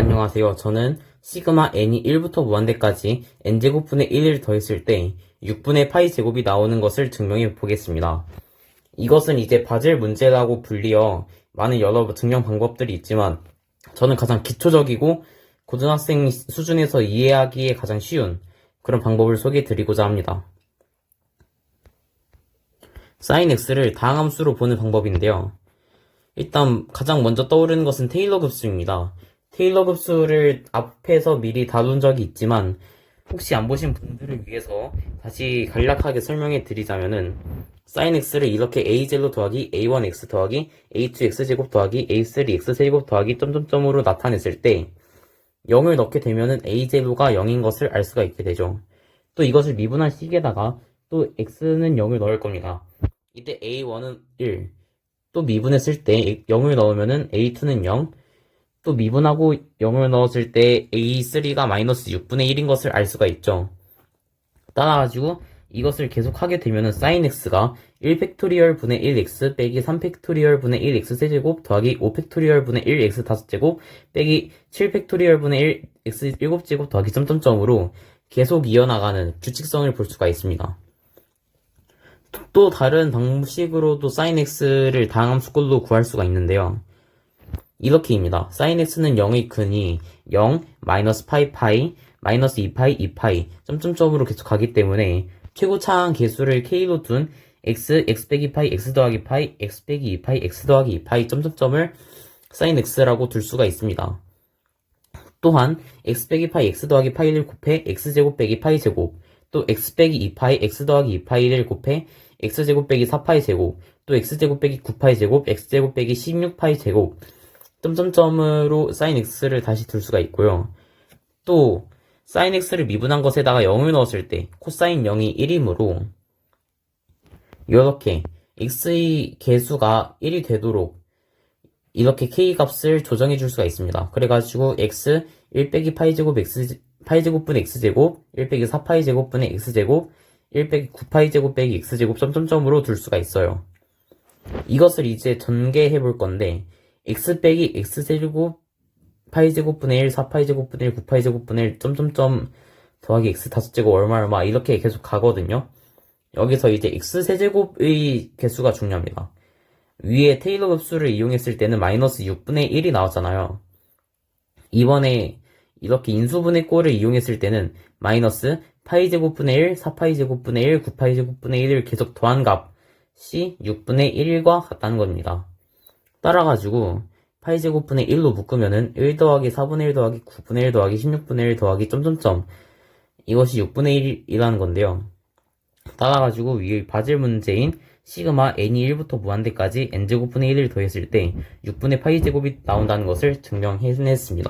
안녕하세요. 저는 시그마 n이 1부터 무한대까지 n제곱분의 1을 더했을 때 6분의 파이 제곱이 나오는 것을 증명해 보겠습니다. 이것은 이제 바젤 문제라고 불리어 많은 여러 증명 방법들이 있지만 저는 가장 기초적이고 고등학생 수준에서 이해하기에 가장 쉬운 그런 방법을 소개해 드리고자 합니다. sin x를 다항함수로 보는 방법인데요. 일단 가장 먼저 떠오르는 것은 테일러 급수입니다. 테일러 급수를 앞에서 미리 다룬 적이 있지만 혹시 안 보신 분들을 위해서 다시 간략하게 설명해 드리자면은 sin x를 이렇게 a0 더하기 a1x 더하기 a2x 제곱 더하기 a3x 세제곱 더하기 점점점으로 나타냈을 때 0을 넣게 되면은 a0가 0인 것을 알 수가 있게 되죠. 또 이것을 미분한 식에다가 또 x는 0을 넣을 겁니다. 이때 a1은 1, 또 미분했을 때 0을 넣으면은 a2는 0, 또 미분하고 0을 넣었을 때 a3가 마이너스 6분의 1인 것을 알 수가 있죠. 따라가지고 이것을 계속 하게 되면은 sin x가 1 팩토리얼 분의 1x 빼기 3 팩토리얼 분의 1x 세제곱 더하기 5 팩토리얼 분의 1x 다섯제곱 빼기 7 팩토리얼 분의 1x 일곱제곱 더하기 점점점으로 계속 이어나가는 규칙성을 볼 수가 있습니다. 또 다른 방식으로도 sin x를 다항함수꼴로 구할 수가 있는데요. 이렇게입니다. sin x는 0의 근이 0, 마이너스 파이 파이, 마이너스 2파이, 2파이, 점점점으로 계속 가기 때문에 최고차항 개수를 k로 둔 x, x 빼기 파이, x 더하기 파이, x 빼기 2파이, x 더하기 2파이, 점점점을 sin x라고 둘 수가 있습니다. 또한 x 빼기 파이, x 더하기 파이를 곱해 x제곱 빼기 파이 제곱, 또 x 빼기 2파이, x 더하기 2파이를 곱해 x제곱 빼기 4파이 제곱, 또 x제곱 빼기 9파이 제곱, x제곱 빼기 16파이 제곱, 점점점으로 sin x를 다시 둘 수가 있고요. 또 sin x를 미분한 것에다가 0을 넣었을 때 코사인 0이 1이므로 이렇게 x의 개수가 1이 되도록 이렇게 k 값을 조정해 줄 수가 있습니다. 그래가지고 x 1 빼기 파이 제곱 x 파이 제곱분의 x제곱 1 빼기 4 파이 제곱분의 x제곱 1 빼기 9 파이 제곱 빼기 x제곱 점점점으로 둘 수가 있어요. 이것을 이제 전개해 볼 건데 x 빼기 x제곱 파이 제곱분의 1, 4파이 제곱분의 1, 9파이 제곱분의 1, 점점점 더하기 x 다섯 제곱 얼마 얼마 이렇게 계속 가거든요. 여기서 이제 x 세제곱의 개수가 중요합니다. 위에 테일러 급수를 이용했을 때는 마이너스 6분의 1이 나왔잖아요. 이번에 이렇게 인수분의 꼴을 이용했을 때는 마이너스 파이 제곱분의 1, 4파이 제곱분의 1, 9파이 제곱분의 1을 계속 더한 값이 6분의 1과 같다는 겁니다. 따라가지고 파이 제곱분의 1로 묶으면은 1 더하기 4분의 1 더하기 9분의 1 더하기 16분의 1 더하기 점점점 이것이 6분의 1이라는 건데요. 따라가지고 위의 바질 문제인 시그마 n이 1부터 무한대까지 n제곱분의 1을 더했을 때 6분의 파이 제곱이 나온다는 것을 증명해냈습니다.